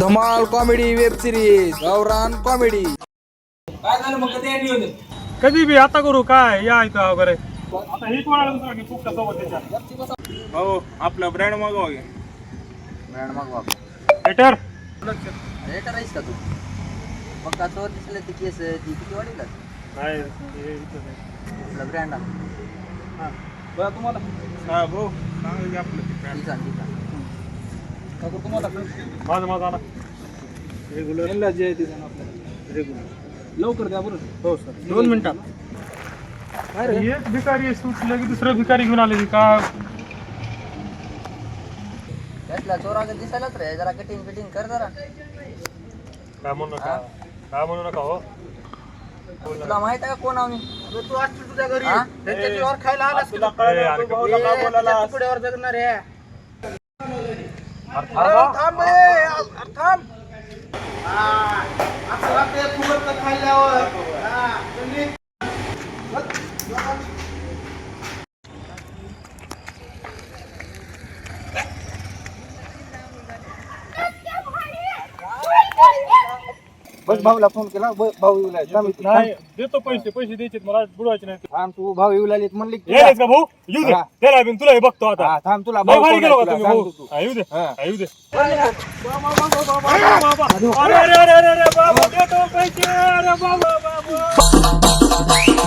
धमाल comedy web series गावरान comedy काय झालं मग? कधी नियोजन कधी बी आता करू काय? या इथं वगैरे आता हे कोणाला दुसरा की फुकटा सोबत त्याच्या हो आपला ब्रँड मागवा घे बेटर रेटर आहेस का तू? मग का चोर दिसले ती केस ती किती वाढेल? नाही हे इथं नाही. आपला ब्रँड बरं तुम्हाला. हा भाऊ सांगा की आपलं ते brand. ठीक आहे ठीक आहे. काकू तुम्हाला माझं माझं आला रेग्युलर जे आहे ते जण आपल्याला रेग्युलर लवकर द्या बरं. हो सर. दोन मिनिटात. एक भिकारी सुटलं की दुसरं भिकारी घेऊन आले का? त्यातला चोर दिसायलाच रे जरा कटिंग फिटिंग कर जरा. काय म्हणू नका काय म्हणू नका हो. तुला माहीत आहे का कोण आम्ही? तू असतो तुझ्या घरी हा? त्यांच्या जीवावर खायला आलास तुला कळलं जगणार आहे. थांब ए, अरे थांब बस भाऊला फोन केला ब- भाऊ येऊ लागले. थांब इथे. नाही देतो पैसे पैसे द्यायचे मला बुडवायचे नाही थांब तू भाऊ येऊ लागले म्हणले की येलेस का भाऊ येऊ दे हा. त्याला बिन तुला हे बघतो आता हा, थांब तुला लय भाऊ भारी कोण गेलो आहे का तुला तुम्ही भाऊ सांगतो तू. हा, येऊ दे हा. हा, येऊ दे अरे अरे अरे अरे बाबा देतो पैसे अरे बाबा बाबा